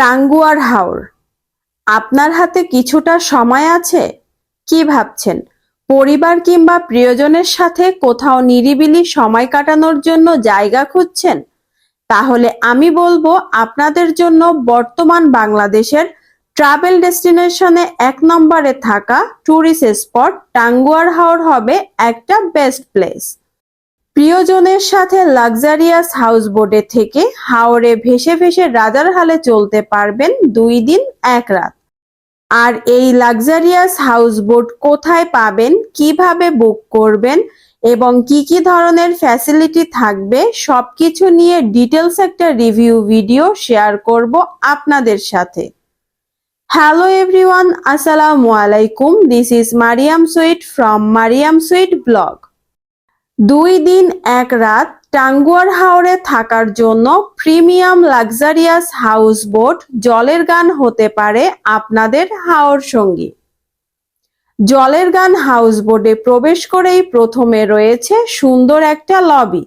টাঙ্গুয়ার হাওর। আপনার হাতে কিছুটা সময় আছে? কি ভাবছেন? পরিবার কিংবা প্রিয়জনের সাথে কোথাও নিরিবিলি সময় কাটানোর জন্য জায়গা খুঁজছেন? তাহলে আমি বলব আপনাদের জন্য বর্তমান বাংলাদেশের ট্রাভেল ডেস্টিনেশনে এক নম্বরে থাকা ট্যুরিস্ট স্পট টাঙ্গুয়ার হাওর হবে একটা বেস্ট প্লেস। প্রিয়জনের সাথে লাক্সারিয়াস হাউস বোটে থেকে হাওরে ভেসে ভেসে রাজার হালে চলতে পারবেন দুই দিন, এক রাত। আর এই লাক্সারিয়াস হাউস বোট কোথায় পাবেন, কীভাবে বুক করবেন এবং কি কি ধরনের ফ্যাসিলিটি থাকবে, সবকিছু নিয়ে ডিটেলস একটা রিভিউ ভিডিও শেয়ার করব আপনাদের সাথে। হ্যালো এভরিওয়ান আসসালামু আলাইকুম this is Mariyam sweet from Mariyam sweet blog দুই দিন এক রাত টাঙ্গুয়ার হাওরে থাকার জন্য প্রিমিয়াম লাক্সারিয়াস হাউস বোট জলের গান হতে পারে আপনাদের হাওর সঙ্গী। জলের গান হাউস বোটে প্রবেশ করেই প্রথমে রয়েছে সুন্দর একটা লবি।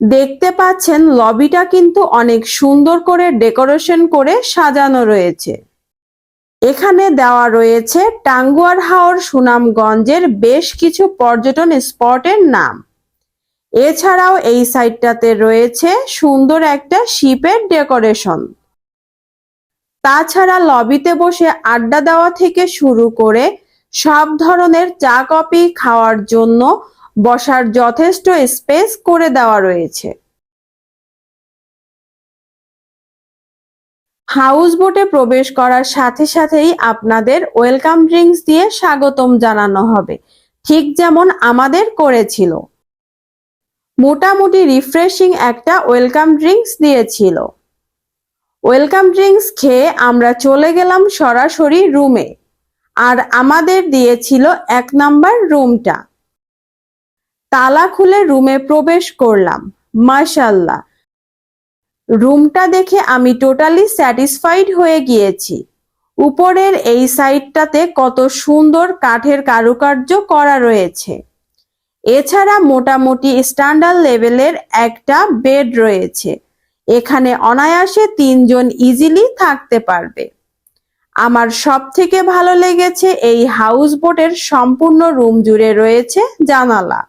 দেখতে পাচ্ছেন লবিটা কিন্তু অনেক সুন্দর করে ডেকোরেশন করে সাজানো রয়েছে। এখানে দেওয়া রয়েছে টাঙ্গুয়ার হাওর সুনামগঞ্জের বেশ কিছু পর্যটন স্পটের নাম। এছাড়াও এই সাইডটাতে রয়েছে সুন্দর একটা শিপের ডেকোরেশন। তাছাড়া লবিতে বসে আড্ডা দেওয়া থেকে শুরু করে সব ধরনের চা, কফি খাওয়ার জন্য বসার যথেষ্ট স্পেস করে দেওয়া রয়েছে। হাউস বোটে প্রবেশ করার সাথে সাথেই আপনাদের ওয়েলকাম ড্রিঙ্কস দিয়ে স্বাগতম জানানো হবে। ঠিক যেমন আমাদের করেছিল। মোটামুটি রিফ্রেশিং একটা ওয়েলকাম ড্রিঙ্কস দিয়েছিল। ওয়েলকাম ড্রিঙ্কস খেয়ে আমরা চলে গেলাম সরাসরি রুমে। আর আমাদের দিয়েছিল এক নাম্বার রুমটা। তালা খুলে রুমে প্রবেশ করলাম, মাশাল্লাহ। রুমটা দেখে আমি টোটালি স্যাটিসফাইড হয়ে গিয়েছি। উপরের এই সাইডটাতে কত সুন্দর কাঠের কারুকার্য করা রয়েছে। এছাড়া মোটামুটি স্ট্যান্ডার্ড লেভেলের একটা বেড রয়েছে। এখানে অনায়াসে তিনজন ইজিলি থাকতে পারবে। আমার সব থেকে ভালো লেগেছে এই হাউস বোটের সম্পূর্ণ রুম জুড়ে রয়েছে জানালা।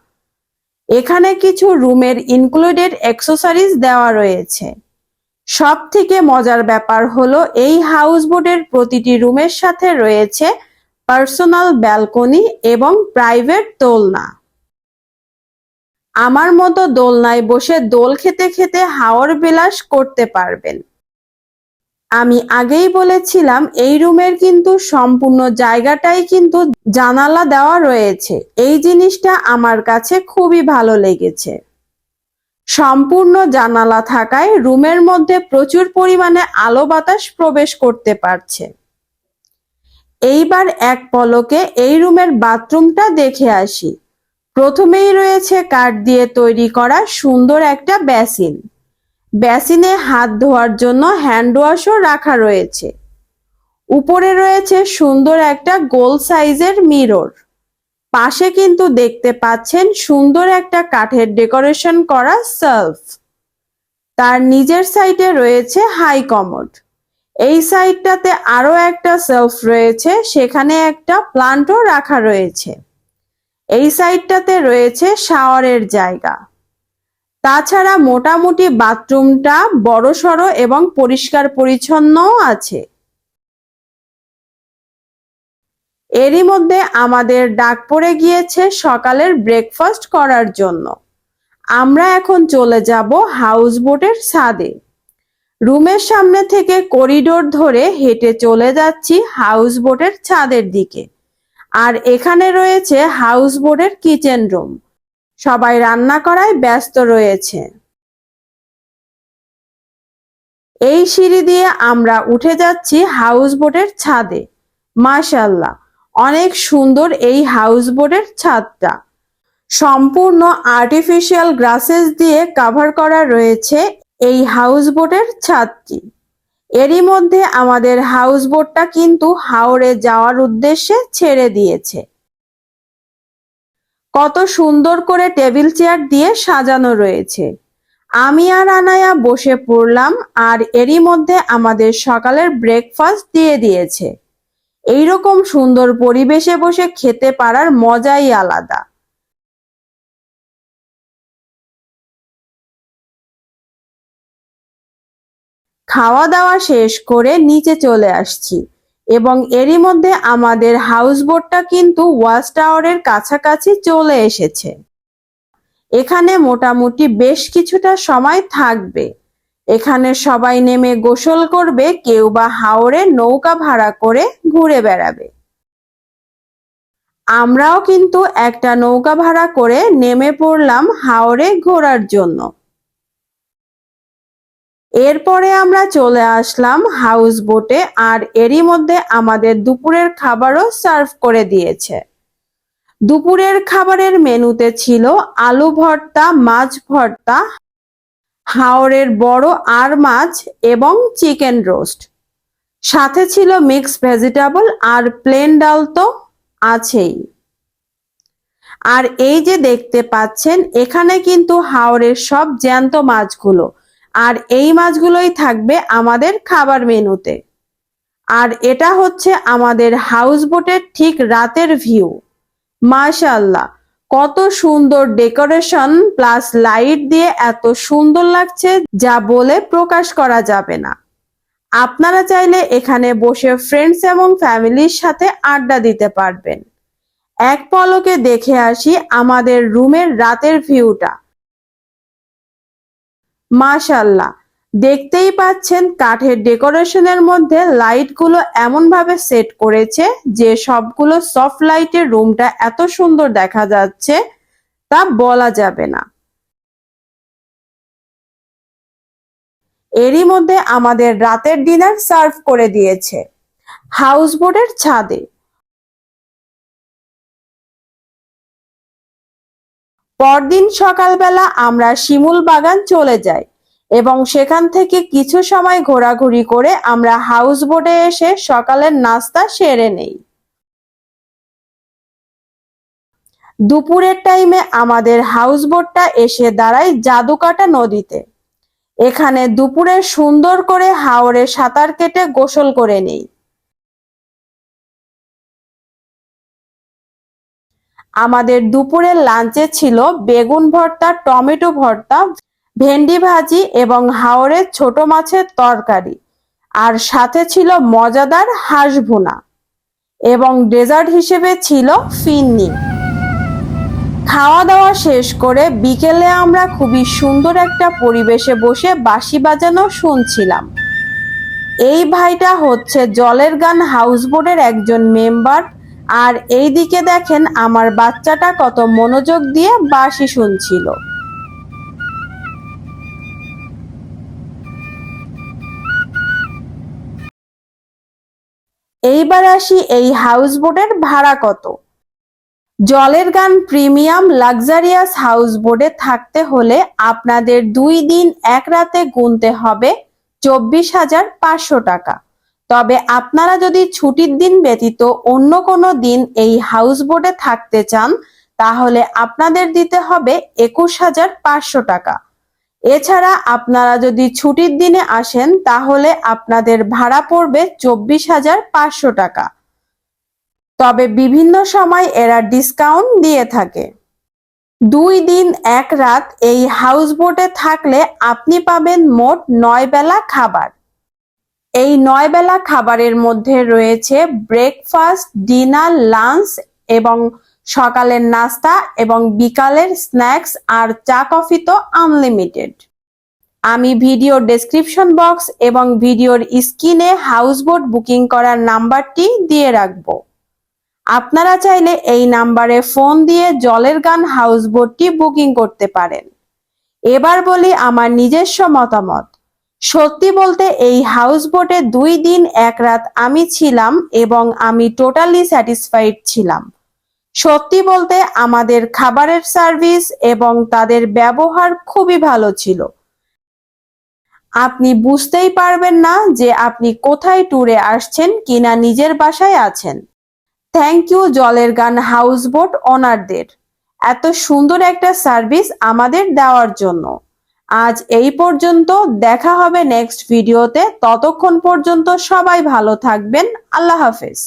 এখানে কিছু রুমের ইনক্লুডেড অ্যাক্সেসরিজ দেওয়া রয়েছে। সব থেকে মজার ব্যাপার হলো এই হাউস বোটের প্রতিটি রুমের সাথে রয়েছে পার্সোনাল ব্যালকনি এবং প্রাইভেট দোলনা। আমার মতো দোলনায় বসে দোল খেতে খেতে হাওর বিলাস করতে পারবেন। আমি আগেই বলেছিলাম, এই রুমের কিন্তু সম্পূর্ণ জায়গাটাই কিন্তু জানালা দেওয়া রয়েছে। এই জিনিসটা আমার কাছে খুবই ভালো লেগেছে। সম্পূর্ণ জানালা থাকায় রুমের মধ্যে প্রচুর পরিমাণে আলো বাতাস প্রবেশ করতে পারছে। এইবার এক পলকে এই রুমের বাথরুমটা দেখে আসি। প্রথমেই রয়েছে কাঠ দিয়ে তৈরি করা সুন্দর একটা বেসিন। বেসিনে হাত ধোয়ার জন্য হ্যান্ড ওয়াশও রাখা রয়েছে। উপরে রয়েছে সুন্দর একটা গোল সাইজের মিরর। পাশে কিন্তু দেখতে পাচ্ছেন সুন্দর একটা কাঠের ডেকোরেশন করা সেলফ। তার নিজের সাইডে রয়েছে হাই কমোড। এই সাইডটাতে আরও একটা সেলফ রয়েছে, সেখানে একটা প্লান্টও রাখা রয়েছে। এই সাইডটাতে রয়েছে শাওয়ারের জায়গা। তাছাড়া মোটামুটি বাথরুমটা বড়সড় এবং পরিষ্কার পরিচ্ছন্নও আছে। এরই মধ্যে আমাদের ডাক পড়ে গিয়েছে সকালের ব্রেকফাস্ট করার জন্য। আমরা এখন চলে যাব হাউস বোটের ছাদে। রুমের সামনে থেকে করিডোর ধরে হেঁটে চলে যাচ্ছি হাউস বোটের ছাদের দিকে। আর এখানে রয়েছে হাউস বোটের কিচেন রুম সবাই রান্না করায় ব্যস্ত রয়েছে। এই সিঁড়ি দিয়ে আমরা উঠে যাচ্ছি হাউস বোটের ছাদে। মাশাল্লাহ অনেক সুন্দর এই হাউস বোটের ছাদটা। সম্পূর্ণ আর্টিফিশিয়াল গ্রাসেস দিয়ে কাভার করা রয়েছে এই হাউস বোটের ছাদটি। এরই মধ্যে আমাদের হাউস বোটটা কিন্তু হাওড়ে যাওয়ার উদ্দেশ্যে ছেড়ে দিয়েছে। কত সুন্দর করে টেবিল চেয়ার দিয়ে সাজানো রয়েছে। আমি আর আনায়া বসে পড়লাম আর এরই মধ্যে আমাদের সকালের ব্রেকফাস্ট দিয়ে দিয়েছে। এইরকম সুন্দর পরিবেশে বসে খেতে পারার মজাই আলাদা। খাওয়া দাওয়া শেষ করে নিচে চলে আসছি এবং এরই মধ্যে আমাদের হাউস বোটটা কিন্তু ওয়াচ টাওয়ারের কাছাকাছি চলে এসেছে। এখানে মোটামুটি বেশ কিছুটা সময় থাকবে। এখানে সবাই নেমে গোসল করবে, কেউ বা হাওড়ে নৌকা ভাড়া করে ঘুরে বেড়াবে। আমরাও কিন্তু একটা নৌকা ভাড়া করে নেমে পড়লাম হাওড়ে ঘোরার জন্য। এরপরে আমরা চলে আসলাম হাউস বোটে আর এরই মধ্যে আমাদের দুপুরের খাবারও সার্ভ করে দিয়েছে। দুপুরের খাবারের মেনুতে ছিল আলু ভর্তা, মাছ ভর্তা হাওরের বড় আর মাছ এবং চিকেন রোস্ট। সাথে ছিল মিক্স ভেজিটেবল আর প্লেন ডাল তো আছেই। আর এই যে দেখতে পাচ্ছেন, এখানে কিন্তু হাওরের সব জ্যান্ত মাছগুলো। আর এই মাছগুলোই থাকবে আমাদের খাবার মেনুতে। আর এটা হচ্ছে আমাদের হাউস বোটের ঠিক রাতের ভিউ। মাশাল্লাহ কত সুন্দর ডেকোরেশন প্লাস লাইট দিয়ে এত সুন্দর লাগছে যা বলে প্রকাশ করা যাবে না। আপনারা চাইলে এখানে বসে ফ্রেন্ডস এবং ফ্যামিলির সাথে আড্ডা দিতে পারবেন। এক পলকে দেখে আসি আমাদের রুমের রাতের ভিউটা মাশাল্লাহ দেখতেই পাচ্ছেন কাঠের ডেকোরেশনের মধ্যে লাইটগুলো এমন ভাবে সেট করেছে যে সবগুলো সফট লাইটের রুমটা এত সুন্দর দেখা যাচ্ছে, তা বলা যাবে না। এরই মধ্যে আমাদের রাতের ডিনার সার্ভ করে দিয়েছে। হাউস বোটের ছাদে। পরদিন সকালবেলা আমরা শিমুল বাগান চলে যাই। এবং সেখান থেকে কিছু সময় ঘোরাঘুরি করে আমরা হাউস বোটে এসে সকালের নাস্তা সেরে নেই। দুপুরের টাইমে আমাদের হাউস বোটটা এসে দাঁড়ায় জাদুকাটা নদীতে। এখানে দুপুরে সুন্দর করে হাওরে সাঁতার কেটে গোসল করে নেই। আমাদের দুপুরের লাঞ্চে ছিল বেগুন ভর্তা, টমেটো ভর্তা ভেন্ডি ভাজি এবং হাওরের ছোট মাছের তরকারি। আর সাথে ছিল মজাদার হাঁস ভুনা এবং ডেজার্ট হিসেবে ছিল ফিন্নি। খাওয়া দাওয়া শেষ করে বিকেলে আমরা খুবই সুন্দর একটা পরিবেশে বসে বাঁশি বাজানো শুনছিলাম। এই ভাইটা হচ্ছে জলের গান হাউসবোটের একজন মেম্বার আর এই দিকে দেখেন আমার বাচ্চাটা কত মনোযোগ দিয়ে বাঁশি শুনছিল। এইবার আসি এই হাউসবোটের ভাড়া কত? জলের গান প্রিমিয়াম লাক্সারিয়াস হাউস বোটে থাকতে হলে আপনাদের দুই দিন এক রাতে গুনতে হবে চব্বিশ হাজার পাঁচশো টাকা। তবে আপনারা যদি ছুটির দিন ব্যতীত অন্য কোনো দিন এই হাউস বোটে থাকতে চান, তাহলে আপনাদের দিতে হবে একুশ হাজার পাঁচশো টাকা। এছাড়া আপনারা যদি ছুটির দিনে আসেন, তাহলে আপনাদের ভাড়া পড়বে চব্বিশ হাজার পাঁচশো টাকা। তবে বিভিন্ন সময় এরা ডিসকাউন্ট দিয়ে থাকে। দুই দিন এক রাত এই হাউস বোটে থাকলে আপনি পাবেন মোট নয় বেলা খাবার। এই নয় বেলা খাবারের মধ্যে রয়েছে ব্রেকফাস্ট, ডিনার, লাঞ্চ এবং সকালের নাস্তা এবং বিকালের স্ন্যাক্স আর চা কফি তো আনলিমিটেড আমি ভিডিও ডেসক্রিপশন বক্স এবং ভিডিওর স্ক্রিনে হাউসবোট বুকিং করার নাম্বারটি দিয়ে রাখব। আপনারা চাইলে এই নাম্বারে ফোন দিয়ে জলের গান হাউসবোটটি বুকিং করতে পারেন। এবার বলি আমার নিজস্ব মতামত। সত্যি বলতে এই হাউসবোটে দুই দিন এক রাত আমি ছিলাম এবং আমি টোটালি স্যাটিসফাইড ছিলাম। সত্যি বলতে আমাদের খাবারের সার্ভিস এবং তাদের ব্যবহার খুবই ভালো ছিল। আপনি বুঝতেই পারবেন না যে আপনি কোথায় ট্যুরে আসছেন কিনা নিজের বাসায় আছেন। থ্যাংক ইউ জলের গান হাউসবোট ওনারদের। এত সুন্দর একটা সার্ভিস আমাদের দেওয়ার জন্য। আজ এই পর্যন্ত দেখা হবে নেক্সট ভিডিওতে। ততক্ষণ পর্যন্ত সবাই ভালো থাকবেন। আল্লাহ হাফেজ।